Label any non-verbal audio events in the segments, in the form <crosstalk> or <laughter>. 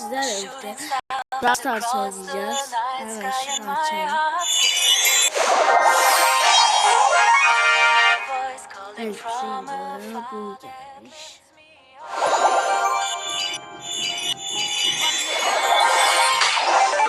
sizlerle birlikte Brawl Stars oynayacağız. Hemen şunu açalım. Evet şimdi bu gelmiş.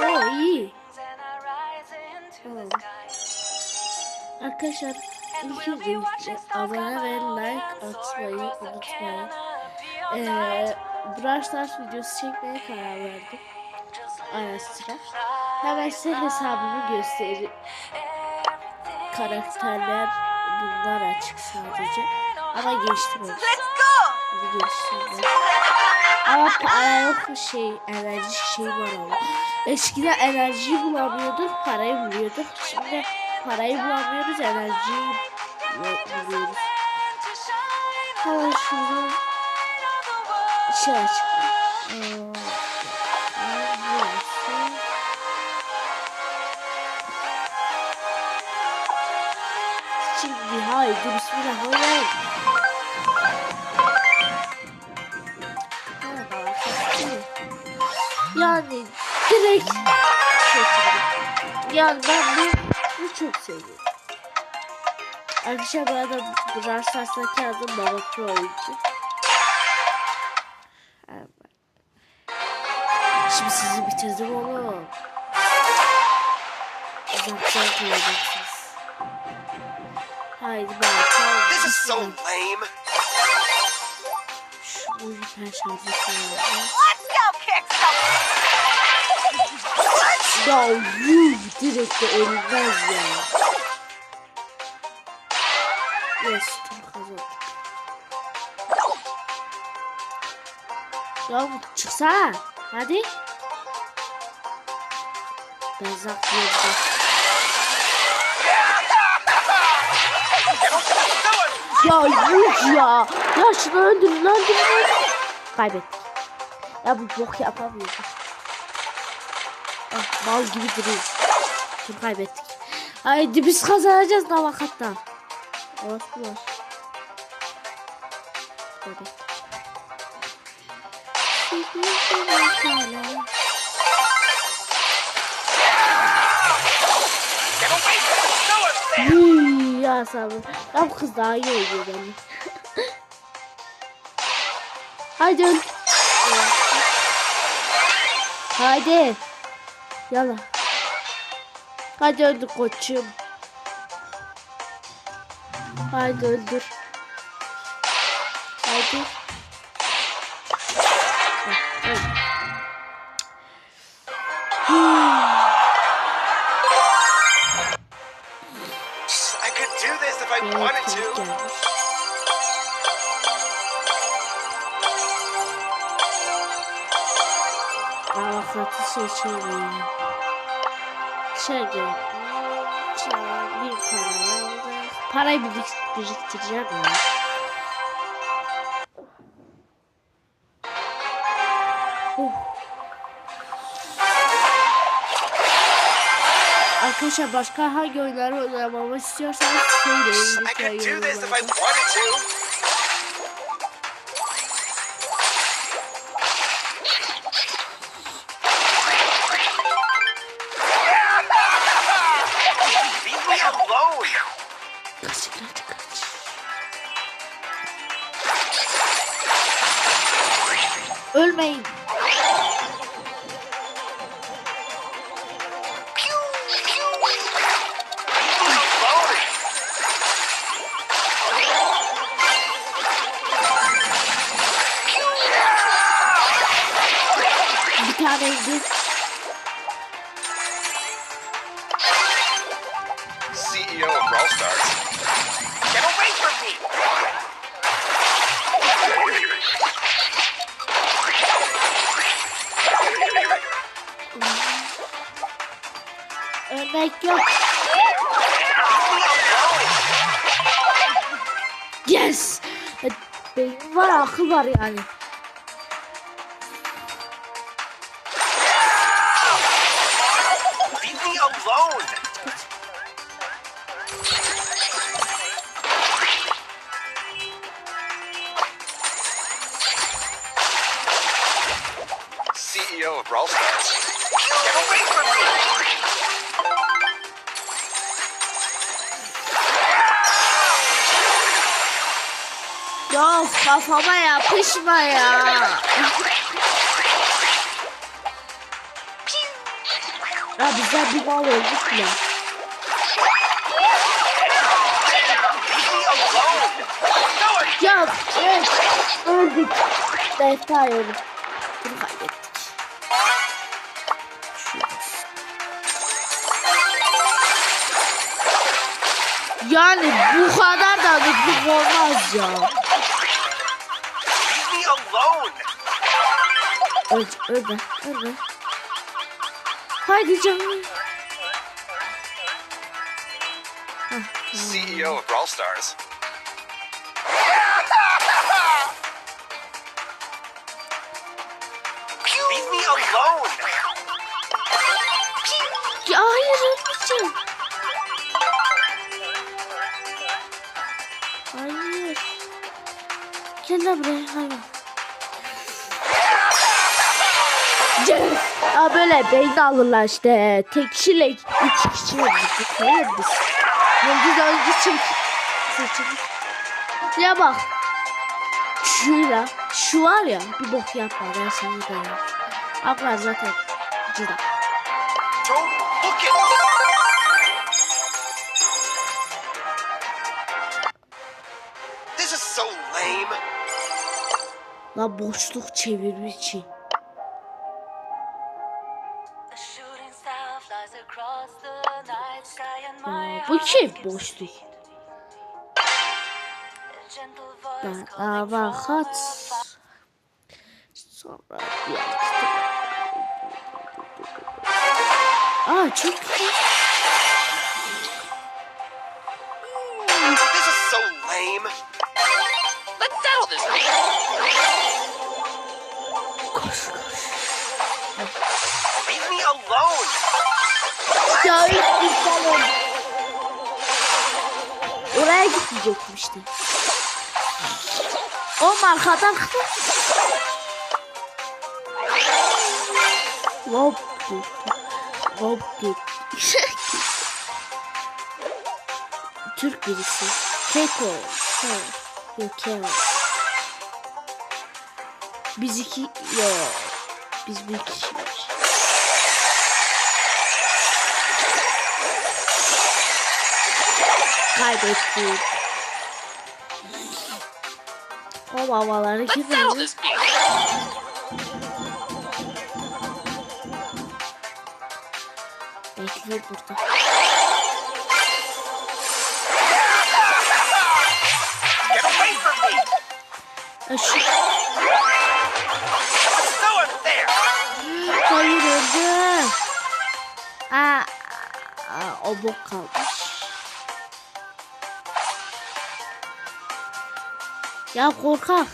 Oo iyi. Oo. Arkadaşlar ilk öncelikle abone ve like atmayı unutmayın. Ee, Brawl Stars videosu çekmeye karar verdim. Ara sıra. Hemen size hesabımı göstereyim. Karakterler bunlar açık sadece. Ama hepsi. Bunu geçtim. Ama para yok şey. Enerji şey var ama. Eskiden enerjiyi bulamıyorduk, parayı buluyorduk. Şimdi parayı bulamıyoruz, enerjiyi bu- buluyoruz. Hemen şuradan şey açık. Ee, burası. Şimdi haydi bismillahirrahmanirrahim. Yani direkt seçildim. Yani ben bu, bu çok seviyorum. Arkadaşlar bu arada Brawl Stars'taki adım Baba Pro oyuncu. Şimdi sizi bitirdim oğlum. Uzaktan kalacaksınız. Haydi bakalım. This is so lame. Şunu hiper şarjı koyalım. Let's go kick some Ya yuh direkt de ölmez ya. Yes tur kazandık. Ya bu çıksana. Hadi. Ben zaklıyorum. Ya yuh ya. Ya şunu öldürün öldürün. Kaybettik. Ya bu bok yapamıyor. Ah, mal gibi duruyor. Şimdi kaybettik. Haydi biz kazanacağız navakatta. Orası var. Kaybettik. Ya sabır. Ya bu kız daha iyi oynuyor bence. Haydi. Haydi. Yalla. Hadi öldür koçum. Haydi öldür. Haydi. Gibi. Şey, bir para aldı. Parayı birik, biriktireceğim ya. Huh. Arkadaşlar başka hangi oyunları oynamamı istiyorsanız söyleyin I could do this if I yorumlarda. wanted to. Öldü. CEO of Brawl Stars. Get away from me. Ölmek yok. Yes. Benim var akıl var yani. Yok kafama yapışma ya. Ya bizden bir mal olduk ya. Ya evet öldük. Defter yedim. Bunu kaybettik. Yani bu kadar da nutluk olmaz ya. Me alone! Öl, ölme, ölme. Haydi canım. Hah, CEO of Brawl Stars. Leave me alone! Ya hayır ölmeyeceğim. Hayır. Gel lan buraya hayvan. Ya böyle beyni alırlar işte. Tek kişiyle üç kişi öldürdük. Hayır biz. Yıldız öldü çek. Ya bak. Şuyla. Şu var ya. Bir bok yapma. Ben seni yap. Abla zaten. Cıda. This is so lame. La boşluk çevirmek için. Aa, bu kim skips boşluk? Ben afar. Sonra kitap. Aa çok. Koş koş. Leave me alone. Ya iptal oldu. Oraya gitmeyecektim işte. O markadan Hop gitti. Hop gitti. Türk birisi. Keko. Yok Keko. Biz iki... Yok. Biz bir kişiyiz. Kaybettik. O babaları kim Let's settle aldı? this beef. Bekle burada. Get away from me. Ya şu... It's so unfair. Hayır öldü. Aa, aa, o bok kalmış. Ya korkak.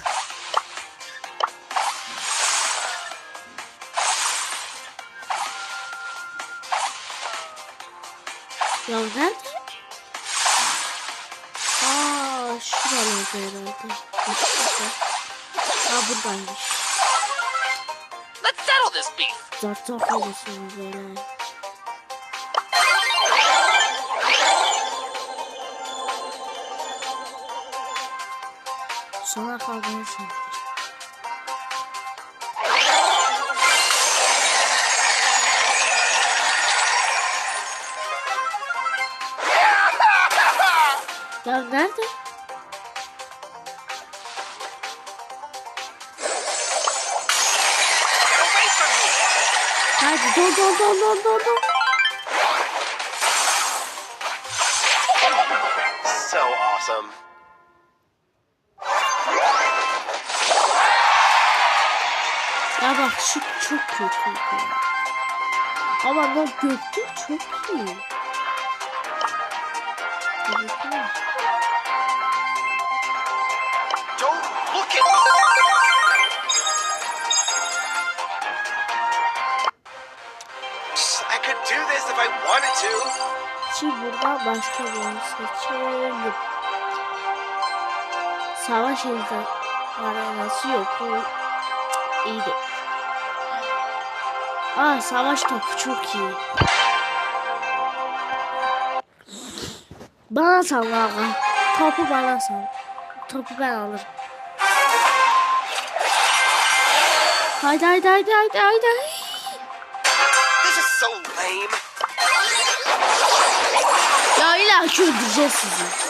Ya nerede? Aa, şuralarda herhalde. Aa buradaymış. Let's settle this beef. Zart zart olursun böyle. Sona kalmayı sanırım. Ya nerede? Hadi dur dur dur dur dur dur. So awesome. Ya bak şu çok kötü. Ama o göktü çok iyi. Evet, evet. Don't look at Savaş arenası yok. Bu iyi de. Aa savaş topu çok iyi. Bana sal ağa. Topu bana sal. Topu ben alırım. Haydi haydi haydi haydi haydi. This is so lame. Ya illa öldüreceğiz sizi.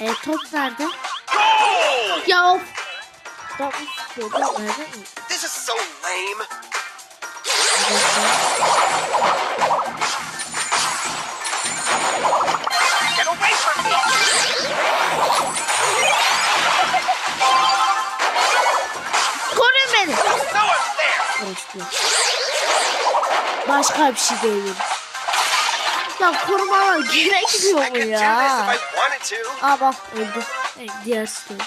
E top nerede? Ya of. Top nerede? Nerede? This is so lame. Get away from me! Koruyun beni. Başka bir şey değil. Ya korumama gerekmiyor mu ya? Aa bak öldü. Evet, diğer story.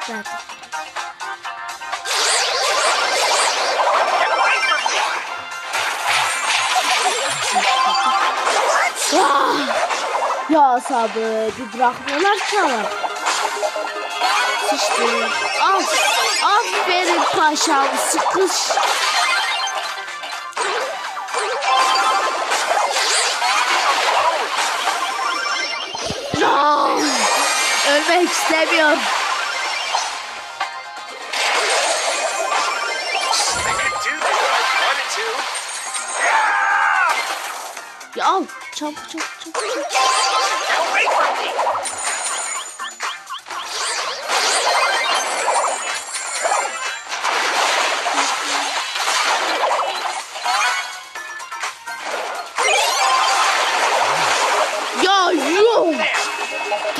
Zaten. Ah! ya sabır bir bırakmıyorlar ki ama. Sıçtım. Af, aferin paşam sıkış. görmek istemiyor. Ya al çabuk çabuk.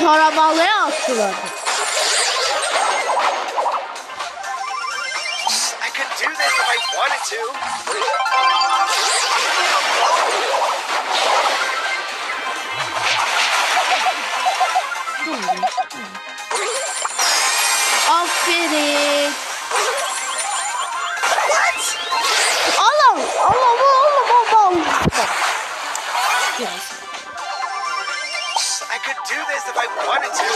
tarabalıya attılar. Aferin. What? Allah, Allah, Allah, Allah, Allah. Biraz. do this if I wanted to.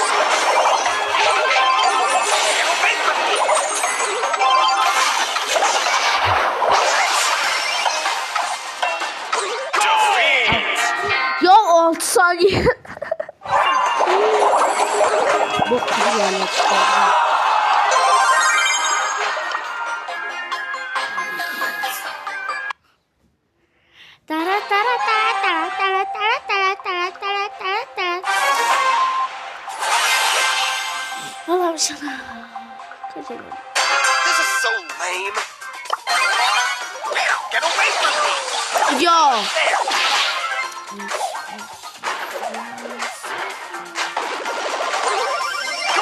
You're all sorry. Kaçalım. This is so lame. Get away from me! Ya.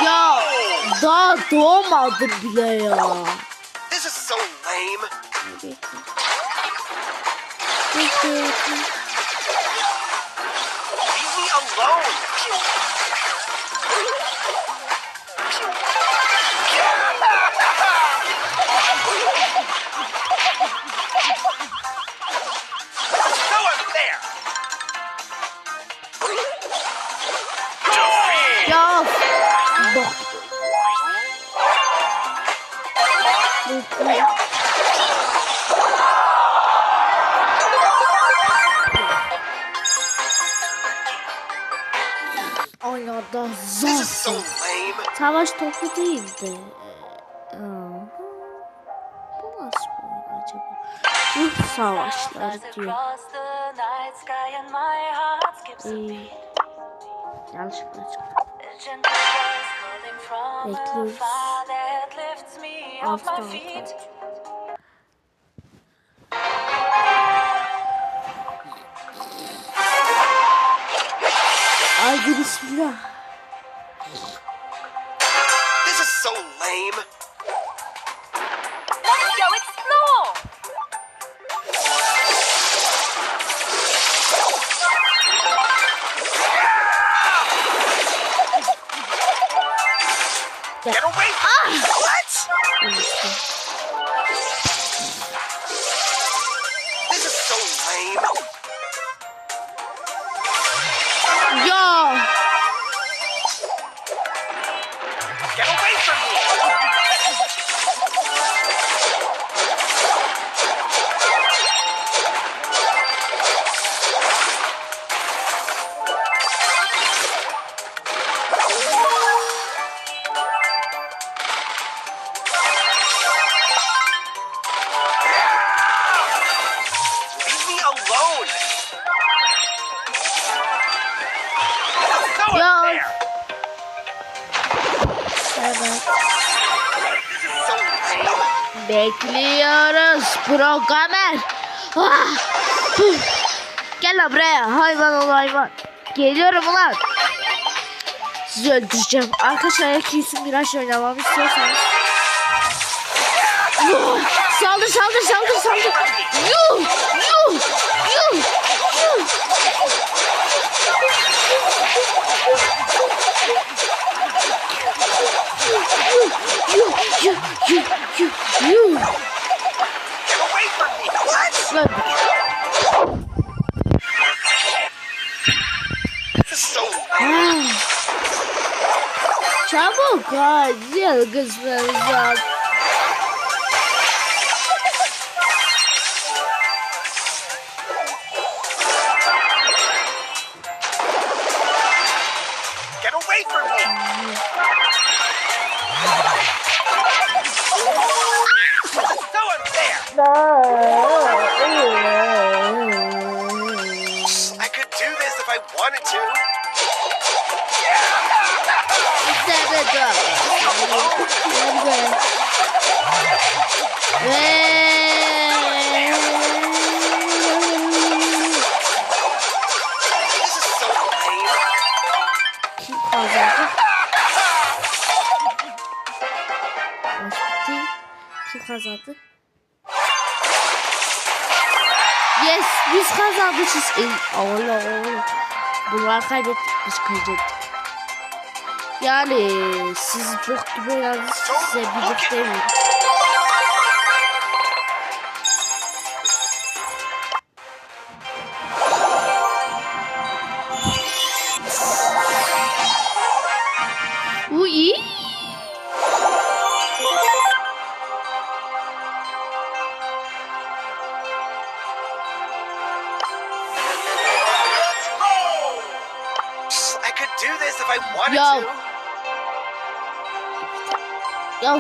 Ya daha doğmadım bile ya. This is so lame. Leave me alone. Savaş topu değildi. Ee, bu nasıl bir acaba? Ruh savaşları diyor. Ee, yanlışlıkla çıktı. Bekliyoruz. Hafta hafta. Ay bismillah. name? Bekliyoruz programmer. Ah! Gel buraya hayvan ol hayvan. Geliyorum ulan. Sizi öldüreceğim. Arkadaşlar kesin Miraç oynamamı istiyorsanız. Saldır saldır saldır saldır. Yuh! Yuh! Yuh! Yuh! Çabuk acil kısmımız Yes, biz kazanmışız. Ey, Allah Allah. Bunlar kaybettik, biz kaybettik. Yani siz çok gibi oynadınız, size birlikte mi?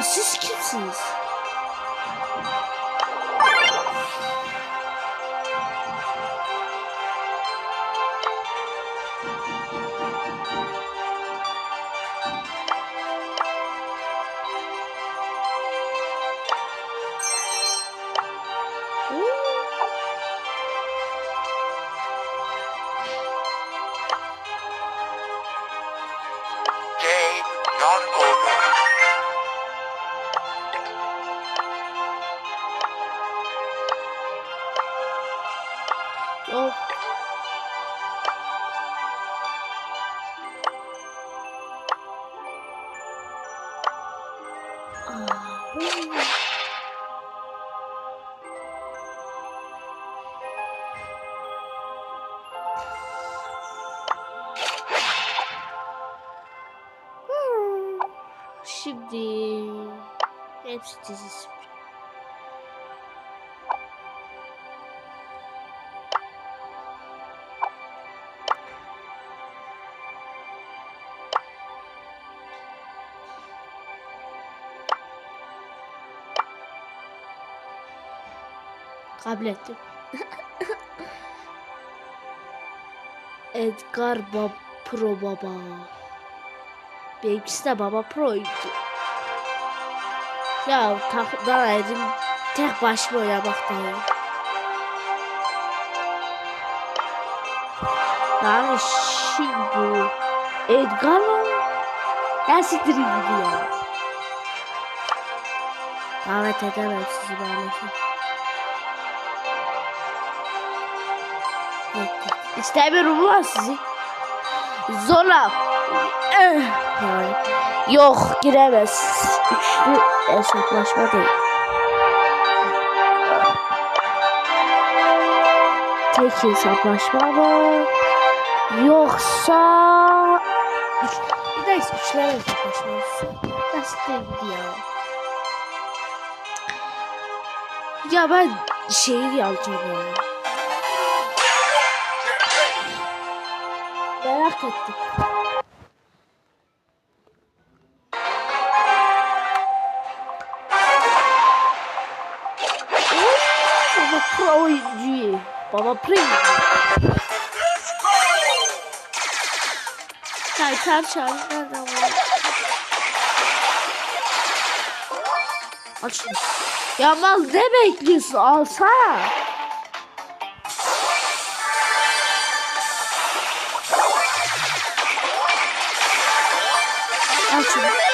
Siz kimsiniz? Kabul ettim. <laughs> Edgar Bab Pro Baba. Benimkisi de Baba Pro'ydu. Ya takımdan ayrım tek başıma oynamaktan. Yani şimdi Edgar mı? Ya siktir gidi ya. Davet edemem sizi maalesef. Evet, İstemiyorum ulan sizi. Zorla. Eh. Yok giremez. Üçlü hesaplaşma değil. Tek hesaplaşma mı? Yoksa... Bir de üçlü hesaplaşma olsun. Nasıl değil ya? Ya ben şeyi alacağım ya. hak ettik. Baba pro oyuncu. Baba pro oyuncu. Kaytar çağırdı. Nerede var? Aç. Ya mal ne bekliyorsun? Alsana. Al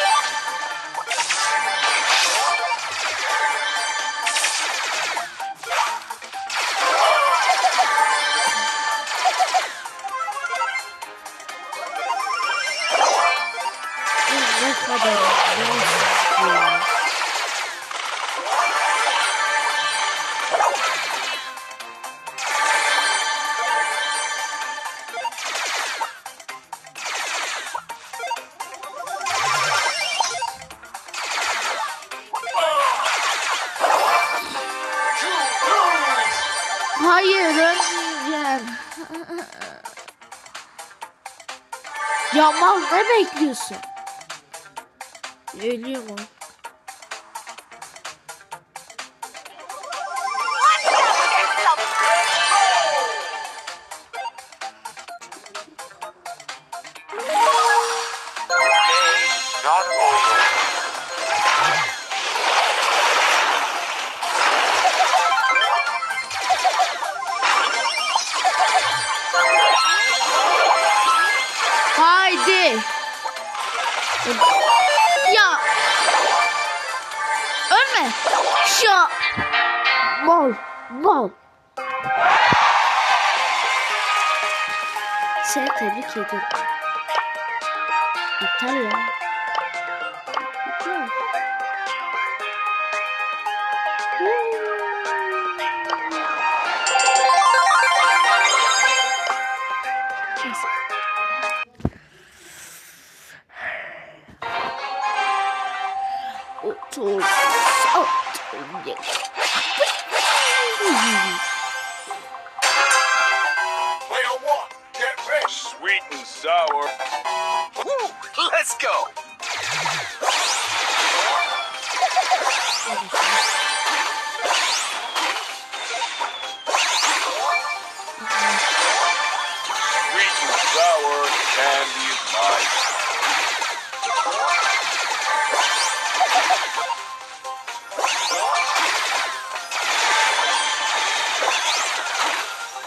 ya mal ne bekliyorsun? Ölüyor mu? Seni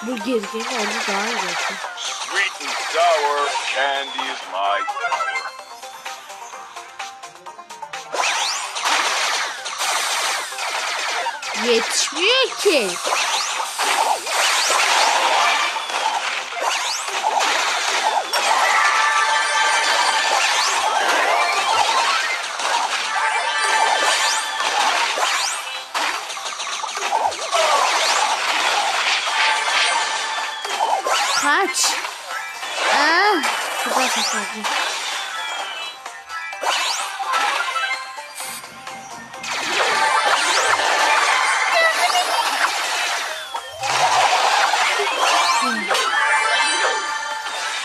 Bu gezgini onu daha iyi yapıyor. Sweet and sour candy is my power. Yetişmiyor ki. Saçma.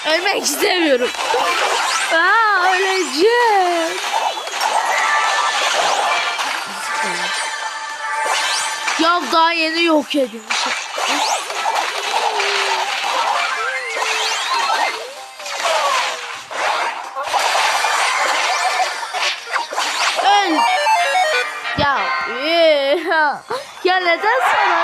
Ölmek istemiyorum. Aa, öleceğim. Ya daha yeni yok edilmiş. Üh, Ya neden sana?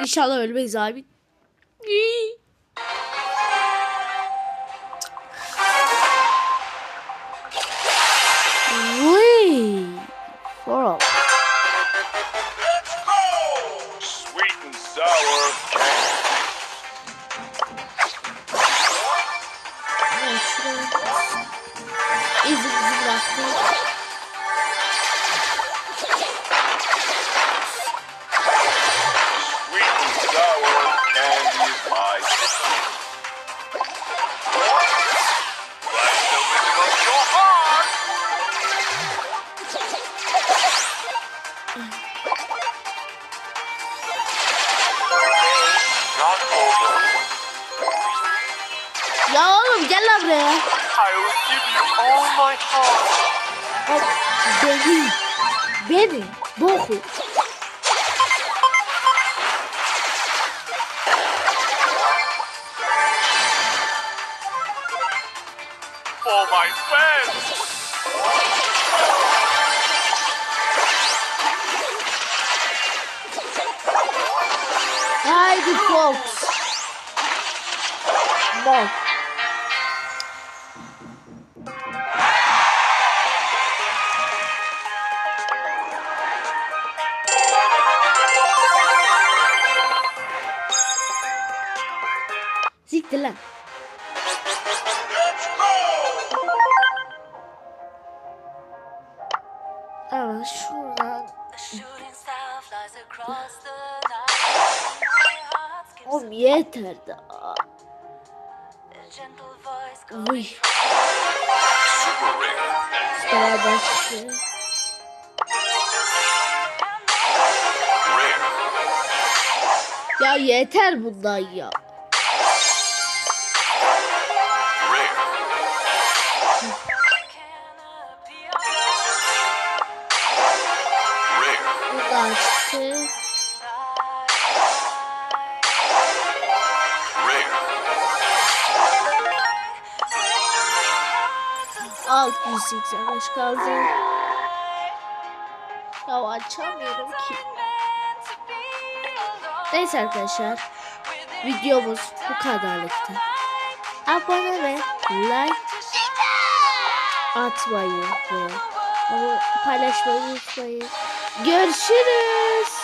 İnşallah ölmeyiz abi. For my fans. Haydi Fox. Bak. Ya yeter bundan ya. Çıktı. Rare. 685 kaldı. Ya açamıyorum ki. Neyse arkadaşlar. Videomuz bu kadarlıktı. Abone ve like atmayı ve paylaşmayı unutmayın. Görüşürüz.